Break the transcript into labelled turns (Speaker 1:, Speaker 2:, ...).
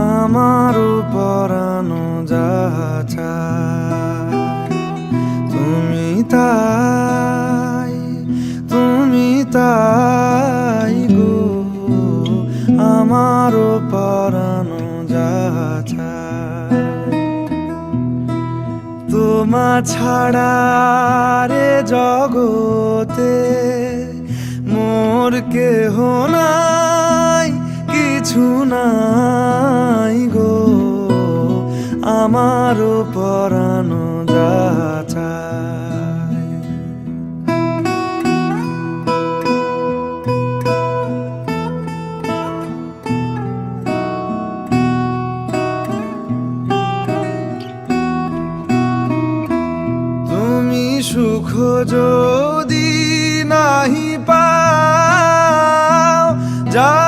Speaker 1: আমারও পরানো যাহা তুমি তাই তুমি তাই গো আমারও পরানো যাহা তোমা ছাড়া রে জগতে মোর কেহ নাই, কিছু গো আমারও পরানো যা তুমি সুখ যদি নাহি পাও যাও